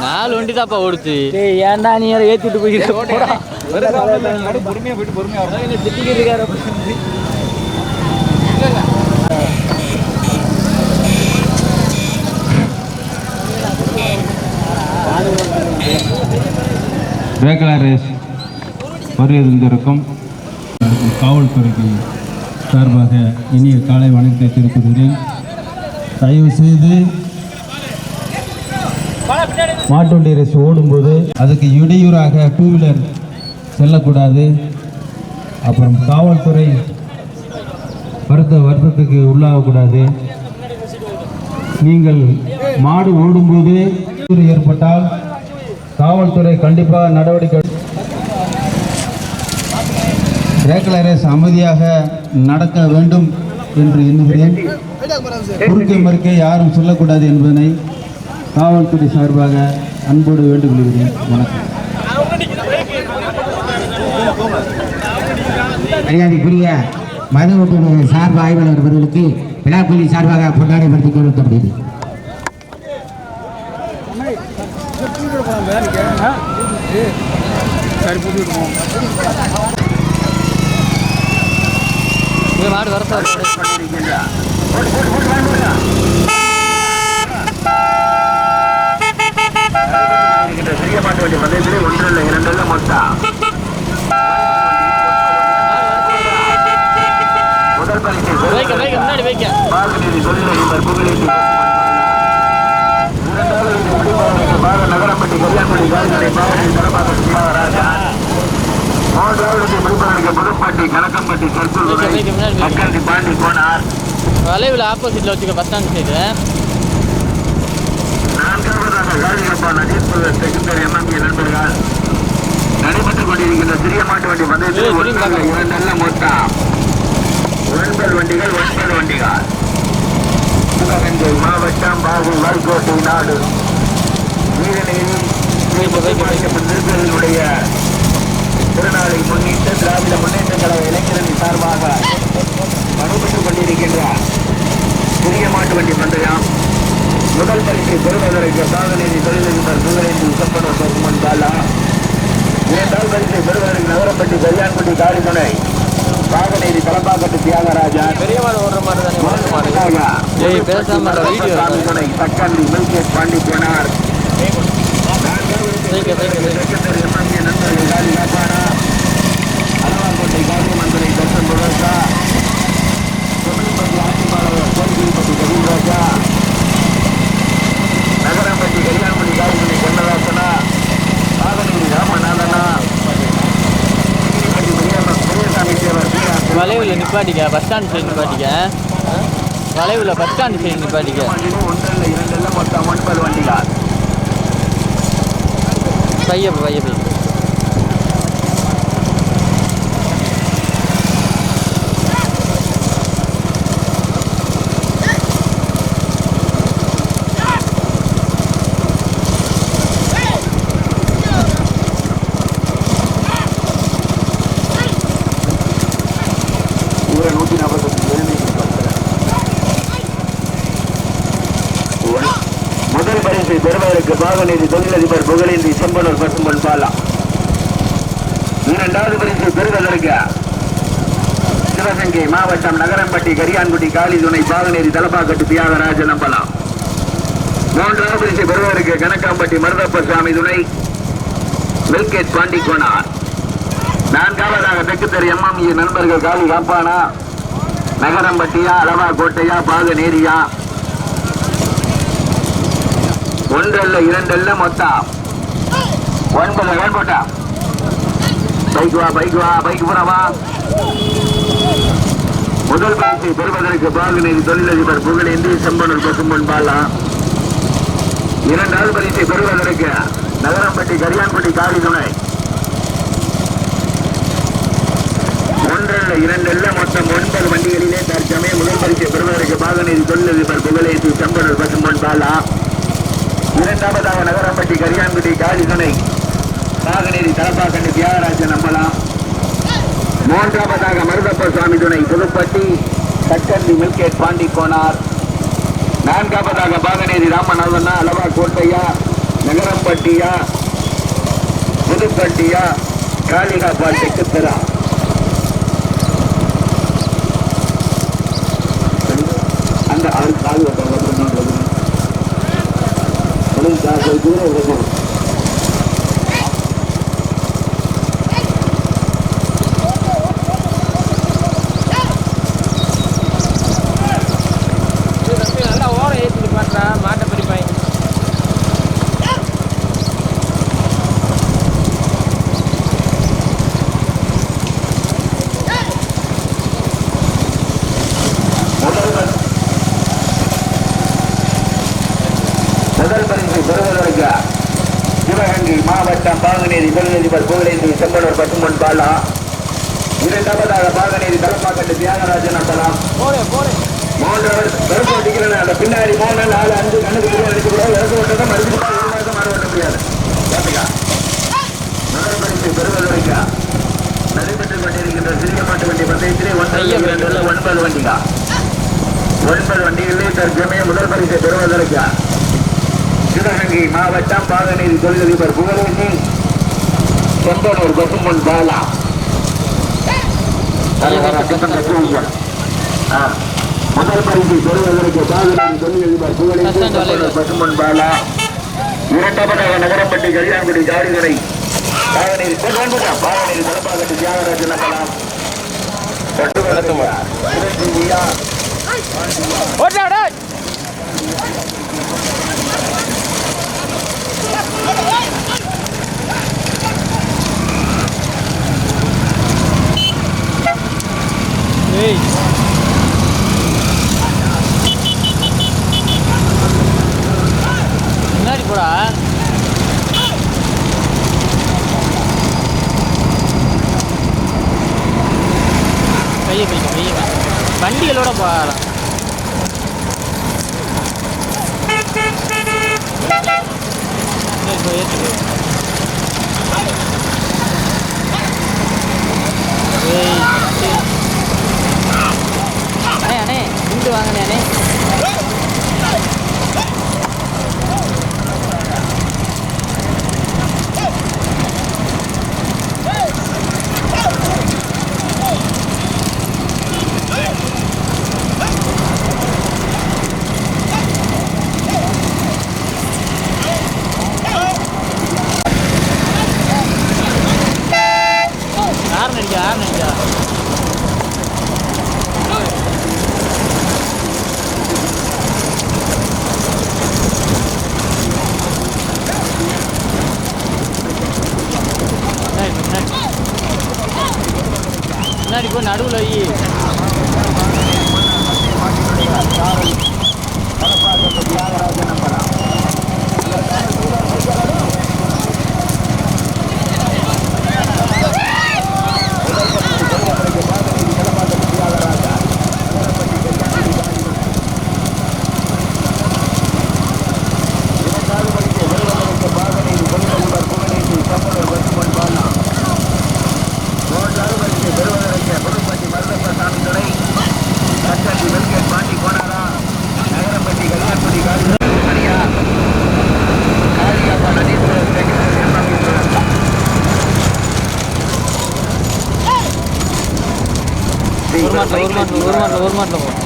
நாலு வண்டி தான்ப்பா ஓடுச்சு ஏன்டா நீ போய்க்கிற போடா. பொறுமையாக போயிட்டு இருக்காரு பிரேக்கலா ரேஸ் வருகை தந்திருக்கும் காவல்துறைக்கு சார்பாக இனிய காலை வணக்கத்தை தெரிவிக்கிறேன் தயவு செய்து மாட்டுவண்டி ரேஸ் ஓடும்போது அதுக்கு இடையூறாக டூ வீலர் செல்லக்கூடாது. அப்புறம் காவல்துறை வருத்த வருத்தத்துக்கு உள்ளாகக்கூடாது. நீங்கள் மாடு ஓடும்போது ஏற்பட்டால் காவல்துறை கண்டிப்பாக நடவடிக்கை பிரேக்கல ரேஸ் அமைதியாக நடக்க வேண்டும் என்று எண்ணுகிறேன். குறுக்கே மறுக்கே யாரும் சொல்லக்கூடாது என்பதனை காவல்துறை சார்பாக அன்போடு வேண்டுகொள்கிறேன். வணக்கம். மரியாதைக்குரிய மது சார்பு ஆய்வாளர் அவர்களுக்கு விழாக்குழி சார்பாக பொன்னாடை படுத்தி கொடுக்கப்படுகிறது மாடு வர சார் ஒன்றில் இரண்டில் மொத்தம் முதல் பரிசை பாகநீதி தொழிலதிபர் புகழேந்தி பாக நகரப்பட்டி கல்யாண்பட்டி கால்நடை பாகநீதி தரமாக சிவாராஜா மூன்றாவது முடிப்பாளருக்கு புதுப்பட்டி கணக்கம்பட்டி பாண்டி போனார் வளைவில் ஆப்போசிட்டில் வச்சுக்க பஸ் ஸ்டாண்ட் சைடு நடைபெற்றுக் கொண்டிருக்கின்ற சிறிய மாட்டு வண்டி பந்தயத்தில் திரும்பி இரண்டல்ல மொத்தம் ஒன்பது வண்டிகள் ஒன்பது வண்டிகள். சிவகங்கை மாவட்டம் பாகு வாய்க்கோட்டை நாடு. வீரநேரி வைக்க, வைக்க, வைக்க. திருக்கோவிலுடைய திருநாளை முன்னிட்டு திராவிட முன்னேற்ற கழக இளைஞரணி சார்பாக நடைபெற்றுக் கொண்டிருக்கின்ற சிறிய மாட்டு வண்டி பந்தயம் முதல் பரிசை பெறுவதற்கு சாதனை தொழிலதிபர் புகழேந்தி உசப்பனர் சோகுமன் பாலா. இரண்டாவது பரிசை பெறுவதற்கு நகரப்பட்டி கல்யாண்பட்டி காரிதுணை சாகநேரி தலப்பாக்கட்டு தியாகராஜா. பெரிய மாடு ஓடுற மாதிரி. தக்கந்தி மில்கேட் பாண்டி போனார். நண்பர்கள் காலி காப்பானா அலவாக்கோட்டை காரியமந்திரை தர்சன் புரோசா தமிழ்பட்டி ஆட்சிப்பாளர் கோரிக்கைப்பட்டி கவிராஜா நகரம்பட்டி கல்யாணமணி காரிமணி கண்ணதாசனா சாதனகிரி ராமநாதனா வளைவில் நிப்பாட்டிக்க பஸ் ஸ்டாண்ட் சைடு நிப்பாட்டிக்க வளைவில் பஸ் ஸ்டாண்ட் சைடு நிப்பாட்டிக்க. வண்டிகள் ஒன்றில் இரண்டில் மொத்தம் ஒன்பது வண்டிகள் பைய இவரை நூற்றி நாற்பத்தஞ்சு முதல் அதற்கு பாகநீதி தொழிலதிபர் புகழேந்தி செம்பனூர் பசும்பன் பாலா இரண்டாவது பரிசு பெறுவதற்கு சிவகங்கை மாவட்டம் நகரம்பட்டி கரியான்குடி காளி துணை பாகநேரி தலப்பாக்கட்டு தியாகராஜ நம்பலாம் மூன்றாவது பரிசு பெறுவதற்கு கணக்காம்பட்டி மருதப்ப சுவாமி துணை வெல்கேட் பாண்டிக்கோனார். நான்காவதாக தெக்குத்தெரு எம்எம்இ நண்பர்கள் காலி காப்பானா நகரம்பட்டியா அளவா கோட்டையா பாகநேரியா நேரியா ஒன்றல்ல இரண்டல்ல மொத்தம். ஒன்பது வேன் போட்டா. பைக் வா பைக் வா பைக் புறவா முதல் பரிசை பெறுவதற்கு பாகுநீதி தொழிலதிபர் புகழேந்தி செம்பனூர் பசும்பொன் பாலா. இரண்டாவது பரிசை பெறுவதற்கு நகரம்பட்டி கரியான்பட்டி காரி துணை. ஒன்றல்ல இரண்டல்ல மொத்தம் ஒன்பது வண்டிகளிலே தற்சமயம் முதல் பரிசை பெறுவதற்கு பாகநீதி தொழிலதிபர் புகழேந்தி செம்பனூர் பசும்பொன் பாலா இரண்டாவதாக நகரம்பட்டி கரியான்பட்டி காளிதுணை பாகநேரி தலப்பாக்கண்டு தியாகராஜன் அம்பலம் மூன்றாவதாக மருதப்ப சுவாமி துணை புதுப்பட்டி தக்கந்தி மில்கேட் பாண்டி கோனார் நான்காவதாக பாகநேரி ராமநாதனா அளவா கோட்டையா நகரம்பட்டியா புதுப்பட்டியா காளிகாபாட்டி சித்திரா அந்த ஆள் கால் தூரம் நல்லா ஓரம் ஏற்றிட்டு பாட்டா மாட்டை பிடிப்பாங்க முதல்வர் முதல் பரிசு பெறுவதற்கு சிவகங்கை மாவட்டம் தொழிலதிபர் புகழேந்தி செம்பனூர் பசுமன் பாலா. இரண்டாவதாக பாகநேரி தலப்பாக்கட்டு தியாகராஜன் அம்பலம். மூன்றாவது அடிக்கிறேன் அந்த பின்னாடி மூணு நாலு அஞ்சு கண்ணுக்கு பின்னாடி அடிக்க கூடாது விரசு ஓட்டத்தை மறுபடியும் ஒரு மாதம் மாற ஓட்ட முடியாது. பாத்துக்கா. முதல் பரிசு பெறுவதற்கு நடைபெற்றுக் கொண்டிருக்கின்ற சிறிய மாட்டு வண்டி பந்தயத்திலே ஒன்றரை இரண்டு ஒன்பது வண்டிகா? ஒன்பது வண்டிகளிலே தற்சமயம் முதல் பரிசை பெறுவதற்கு சிவகங்கை மாவட்டம் பாகநேரி தொழிலதிபர் புகழேந்தி. செம்பனூர் பசுமன் பாலா. முதல் பரிசை பெறுவதற்கு பாகநேரி தொழிலதிபர் புகழேந்தி செம்பனூர் பசுமன் பாலா இரண்டாவதாக நகரப்பட்டி கல்யாண்குடி தலப்பாகட்டு தியாகராஜன் ஏய். முன்னாடி போடா. கையை பிடிக்க கையை பிடிக்க. வண்டிகளோட போகலாம். ஏற்றுக்கு ஏய். คะแนนนี้ மாட்டில் ஒரு மாட்டில் போகும்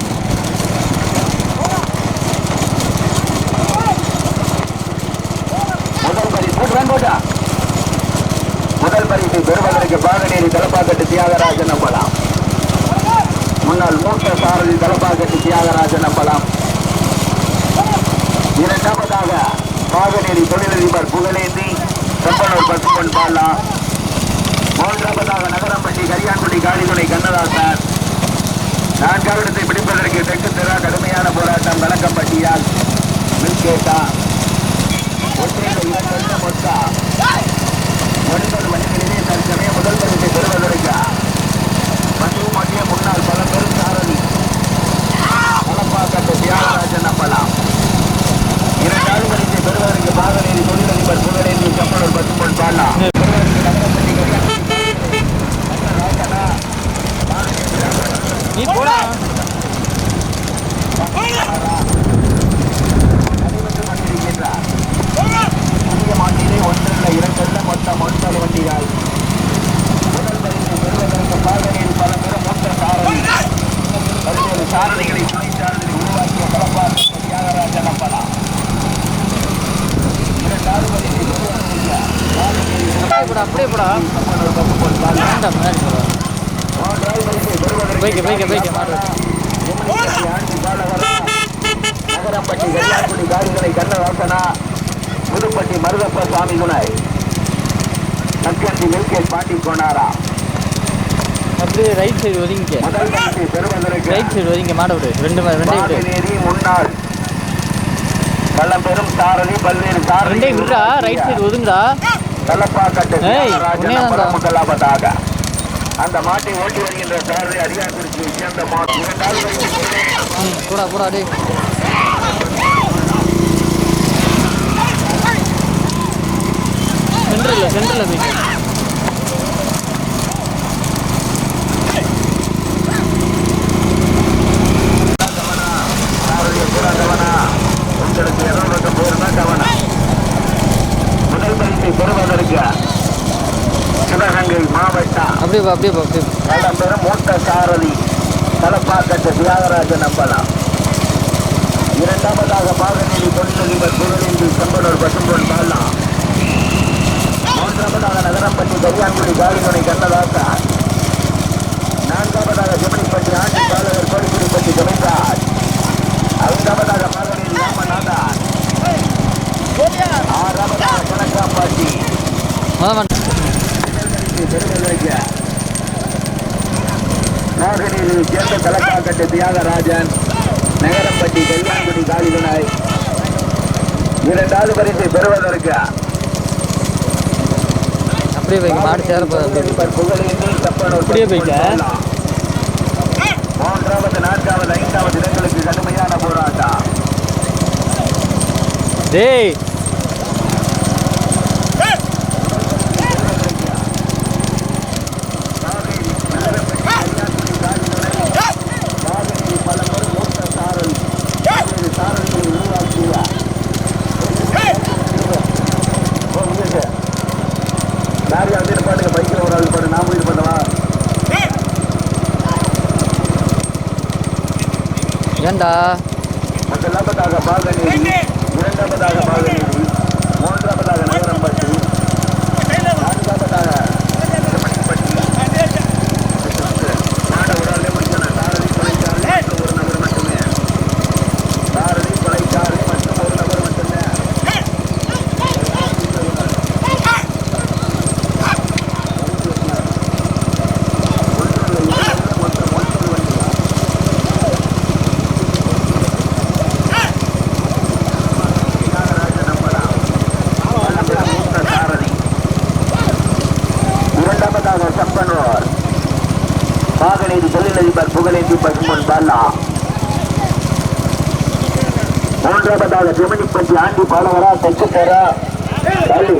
முதல் பரிசு பெறுவதற்கு பாகனேரி தலப்பாக்கட்டு தியாகராஜன் நம்பலாம் முன்னாள் மூத்த சாரதி தலப்பாக்கட்டு தியாகராஜன் நம்பலாம் இரண்டாவதாக பாகனேரி தொழிலதிபர் புகழேந்தி செப்பனூர் பசுமன் பாலா. மூன்றாவதாக நகரம்பட்டி கரியான்குடி காளிதுணை கண்ணதாசன். நான்காவிடத்தை பிடிப்பதற்கு தெற்கு திரா கடுமையான போராட்டம் கலக்கம்பட்டியால் மில்கேட்டா மொத்தா. ஒன்பது மணிகளிலே தற்சமயம் முதல் பரிசை பெறுவதற்கு. மற்றும் மத்திய முன்னாள் பல பெரும் சாரதி மலப்பாக்கட்டு தியாகராஜன் அப்பலாம் இரண்டாவது பரிசை பெறுவதற்கு பாகநேரி தொழிலதிபர் புகழேந்தி செம்மலூர் பசுமன் பாலா நீ போடா அப்படியே போடா வேண்டாம் முன்னாடி போடா bike bike bike Nagarapatti Kalyankudi காரிகளை கண்ணவாசனா புதுப்பட்டி மருதப்ப சுவாமி துணை நக்கந்தி வெல்கேட் பாண்டி கொண்டாரா அப்படியே ரைட் சைடு ஒதுங்கிக்க. ரைட் சைடு ஒதுங்க மாட விடு. ரெண்டு ரெண்டையும் விடு. முன்னாள். கள்ளம்பெரும் சாரதி பல்வேறு சாரதி ரெண்டையும் விடுறா. ரைட் சைடு ஒதுங்கடா ஏய், தியாகராஜன் உன்னையே தான்டா. அப்புறம் முதலாவதாக அந்த மாட்டை ஓட்டி வருகின்ற சாரதி அடியார்குறிச்சியை சேர்ந்த மாட்டு இரண்டாவது வரிசையிலே ம் போடா போடா டேய். சென்டரில் சென்டரில் போய் சாரதியை கூறாதவனா உங்களுக்கு எதோ பக்கம் போயிருந்தா கவனம் முதல் பரிசை பெறுவதற்கு சிவகங்கை மாவட்டம் அப்படியே அப்படியே போ அப்படியே போ. கள்ளம்பெரும் மூத்த சாரதி தலப்பாக்கட்டு தியாகராஜன் நம்பலாம் இரண்டாவதாக பாகநெறி தொழிலதிபர் புகழேந்தி செம்பனூர் பசும்பொன் பாலா. மூன்றாவதாக நகரம்பட்டி கரியான்குடி காளிமணி கண்ணதாசா. நான்காவதாக ஜெமினிப்பட்டி ஆண்டி பாலகர் கோடிக்குடிப்பட்டி ஜமீன்தார் ஐந்தாவதாக பாகநெறி ராமநாதன். ஆறாவதாக கணக்காம்பாட்டி முத மாடு நாகநீரில் சேர்ந்த தலக்காக்கட்டு தியாகராஜன் நகரப்பட்டி கல்யாண்குடி காளிகனாய் இரண்டாவது பரிசை பெறுவதற்கு அப்படியே போய் மாடு சேர அப்படியே போய்க்க. மூன்றாவது நான்காவது ஐந்தாவது இடங்களுக்கு கடுமையான போராட்டம். டேய் நாகநீரி பல முறை மூத்த சாரல் பல்வேறு சாரல்களை உருவாக்கிய ஓ, உங்களுக்கு. யார் யார் வீடு பாட்டுங்க பைக்கில் ஒரு ஆள் பாடு நான் வீடு பண்ணவா ஏன்டா முதலாவதாக பாகனி இரண்டாவதாக பாகனி மூன்றாவதாக நகரம்பட்டி நான்காவதாக செம்மணிப்பட்டி மாட உடாலே மட்டும் சாரதி கொலைச்சாலை மற்றும் ஒரு நபர் மட்டுமே சாரதி கொலைச்சாலை மற்றும் ஒரு நபர் மட்டுமே மற்றும் ஒன்று வண்டி இரண்டாவதாக சம்பனூர் பாகநீதி தொழிலதிபர் புகழேந்தி மூன்றாவதாக ஜெமினிப்பட்டி ஆண்டி பாலவரா தள்ளி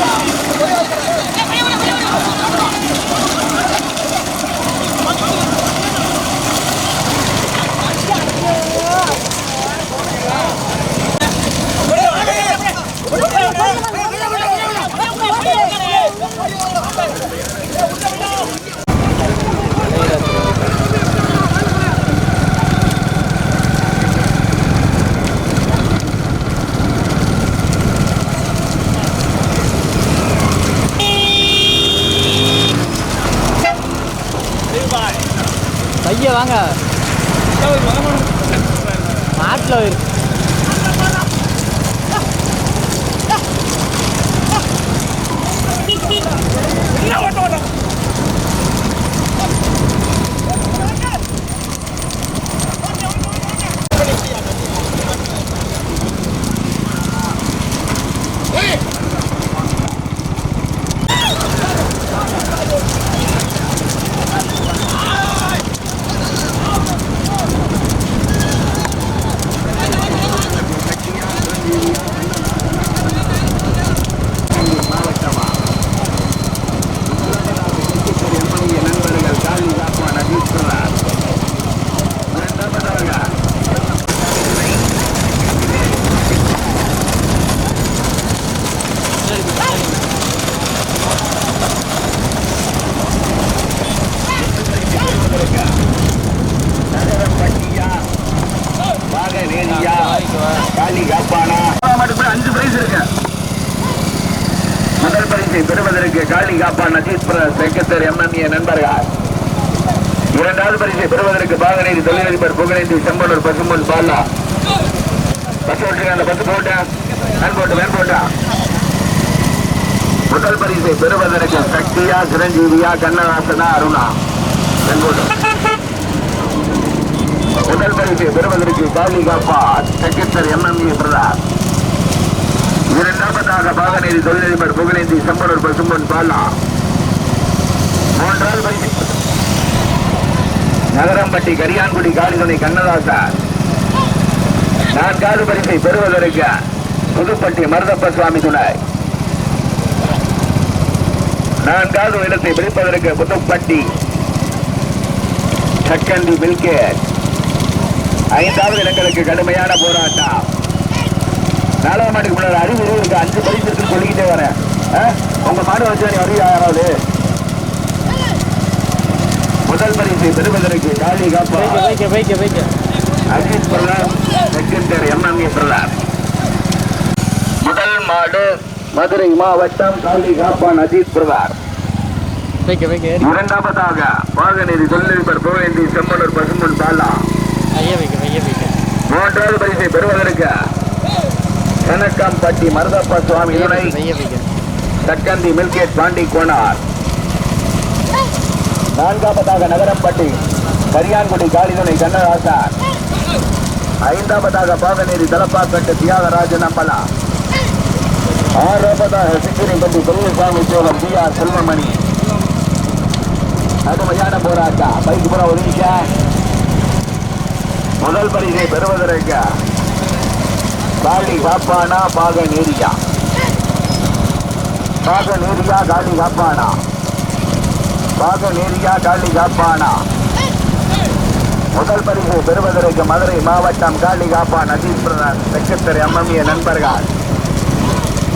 நின்படிக்கா பைய வாங்க. மாட்டில் காளி காப்பா நஜீத் செக்கத்தர் எம்எம்ஏ நண்பர்கள். இரண்டாவது பரிசை பெறுவதற்கு பாகநேரி தொழிலதிபர் புகழேந்தி செம்பலூர் பசும்பொன் பாலா. பஸ் ஓட்டுங்க அந்த பஸ் போட்டேன் வேன் போட்டு வேன் போட்டா. முதல் பரிசை பெறுவதற்கு சக்தியா சிரஞ்சீவியா கண்ணதாசனா அருணா. வேன் போட்டு. முதல் பரிசை பெறுவதற்கு காளி காப்பா செக்ரட்டரி எம்எம்ஏ பிரதாப். இரண்டாவதாக பாகநேரி தொழிலதிபர் புகழேந்தி செம்பனூர் பசும்பன் பாலா. மூன்றாவது நகரம்பட்டி கரியான்குடி காலிதுணை கண்ணதாசா நான்காவது பரிசை பெறுவதற்கு புதுப்பட்டி மருதப்ப சுவாமி துணை. நான்காவது இடத்தை பிடிப்பதற்கு புதுப்பட்டி சக்கண்டி மில்கேட். ஐந்தாவது இடங்களுக்கு கடுமையான போராட்டம். நாலாவது மாட்டுக்கு முன்னாடி அறிவு இருக்கு. அஞ்சு பரிசு இருக்குன்னு சொல்லிக்கிட்டே வரேன்? உங்க மாடு வச்சு நீ அறியா யாராவது? முதல் பரிசை பெறுவதற்கு காளி காப்பா. அஜித் பிரதாப் செகண்டர் எம்எம்ஏ பிரதாப். முதல் மாடு மதுரை மாவட்டம் காளி காப்பான் அஜித் ஏறி. இரண்டாவதாக பாகநேரி தொழிலதிபர் புகழேந்தி செம்மலூர் பசும்பொன் பாலா. மூன்றாவது பரிசை பெறுவதற்கு கனக்காம்பட்டி மருதப்பா சுவாமி துணை. தக்கந்தி மில்கேட் பாண்டி கோனார். நான்காவதாக நகரம்பட்டி கரியான்குடி காளிதுணை கண்ணதாசன். ஐந்தாவதாக பாகநேரி தலப்பாக்கட்டு தியாகராஜன் அம்பலா. ஆறாவதாக சிக்கிரிப்பட்டி பெரியசாமி சோழம் டி ஆர் செல்வமணி. கடுமையான போராட்டம். பைக் புற நிமிஷம் முதல் பரிசை பெறுவதற்கு காலி காப்பானா பாக நேரியா? பாக நேரியா காளி காப்பானா பாக நேரியா காலி காப்பானா முதல் பரிசு பெறுவதற்கு மதுரை மாவட்டம் காளி காப்பான் அஜீஸ்வரன் செக்கத்தரை எம்எம்ஏ நண்பர்கள்.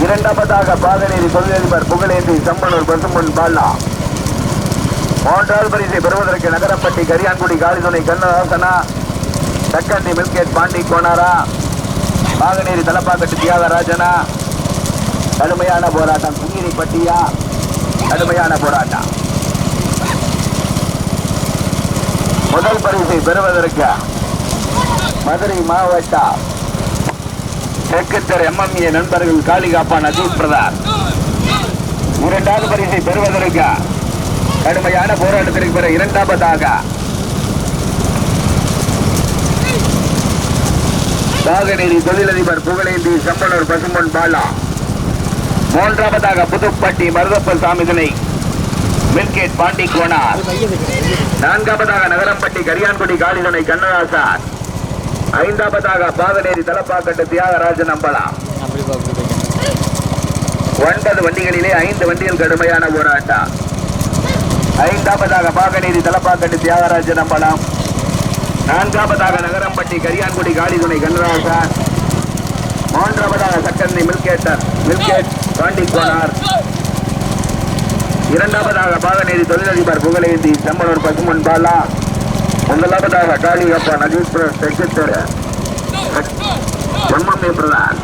இரண்டாவதாக பாகநேரி தொழிலதிபர் புகழேந்தி சம்பனூர் பசும்பொன் பாலா. மூன்றாவது பரிசை பெறுவதற்கு நகரப்பட்டி கரியான்குடி காலிதுணை கண்ணதாசனா தக்கண்டி மில்கேட் பாண்டி கோனாரா. பாகநேரி தலப்பாக்கட்டு தியாகராஜனா. கடுமையான போராட்டம். சுங்கிரிப்பட்டியா கடுமையான போராட்டம். முதல் பரிசை பெறுவதற்கு மதுரை மாவட்ட தெற்குத்தர் எம்எம்ஏ நண்பர்கள் காளிகாப்பான் அஜித் பிரதான். இரண்டாவது பரிசை பெறுவதற்கு கடுமையான போராட்டத்திற்கு பிற இரண்டாவதாக நாகநேரி தொழிலதிபர் புகழேந்தி சம்பனூர் பசும்பொன் பாலா. மூன்றாவதாக புதுப்பட்டி மருதப்ப சாமிதனை மில்கேட் பாண்டி கோனார். நான்காவதாக நகரம்பட்டி கரியான்குடி காளிதனை கண்ணதாசார் ஐந்தாவதாக பாகநேரி தலப்பாக்கட்டு தியாகராஜன் அம்பலா. ஒன்பது வண்டிகளிலே ஐந்து வண்டிகள் கடுமையான போராட்டம். ஐந்தாவதாக பாகநேரி தலப்பாக்கட்டு தியாகராஜன் அம்பலம். நான்காவதாக நகரம்பட்டி கரியான்குடி காளிதுணை கண்ணராசா மூன்றாவதாக சக்கந்தி மில்கேட்டர் மில்கேட் பாண்டி கோனார் இரண்டாவதாக பாகநேரி தொழிலதிபர் புகழேந்தி செம்மனூர் பசுமன் பாலா. முதலாவதாக காளியப்பா நஜீஸ்வரர் செக்ரட்டரி எம்எம்ஏ பிரதான்.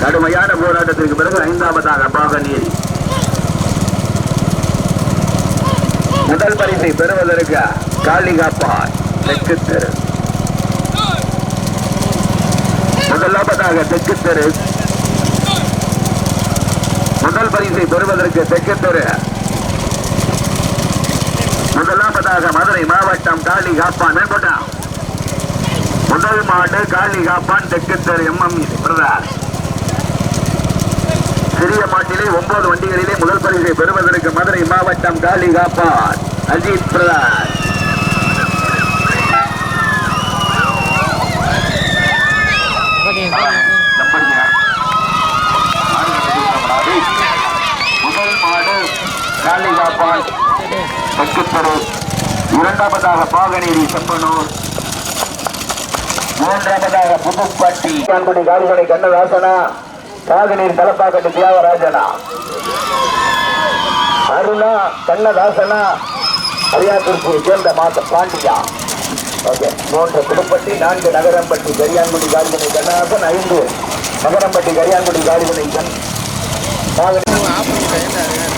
கடுமையான போராட்டத்திற்கு பிறகு ஐந்தாவதாக பாகநேரி முதல் பரிசை பெறுவதற்கு காளிகாப்பா தெற்கு தெரு. முதலாவதாக தெற்கு தெரு. முதல் பரிசை பெறுவதற்கு தெற்கு தெரு. முதலாவதாக மதுரை மாவட்டம் காளி காப்பான் மேம்பட்டான் முதல் மாடு காளி காப்பான் தெற்கு தெரு எம்எம் பிரதார். சிறிய மாட்டிலே ஒன்பது வண்டிகளிலே முதல் பரிசை பெறுவதற்கு மதுரை மாவட்டம் காளிகாப்பா அஜித் பிரதான் முதல் மாடு இரண்டாவதாக பாகனேரி செப்பனூர். மூன்றாவதாக புதுப்பட்டி. கான்குடி காளிமணி கண்ணதாசனா பாகநீர் தலப்பாக்கட்டு தியாகராஜனா. அருணா கண்ணதாசனா அரியாத்திற்கு சேர்ந்த மாத்த பாண்டியா. ஓகே மூன்று புதுப்பட்டி நான்கு நகரம்பட்டி கரியான்குடி காளிமணி கண்ணதாசன் ஐந்து நகரம்பட்டி கரியான்குடி காளிமணி கண் பாகனேரி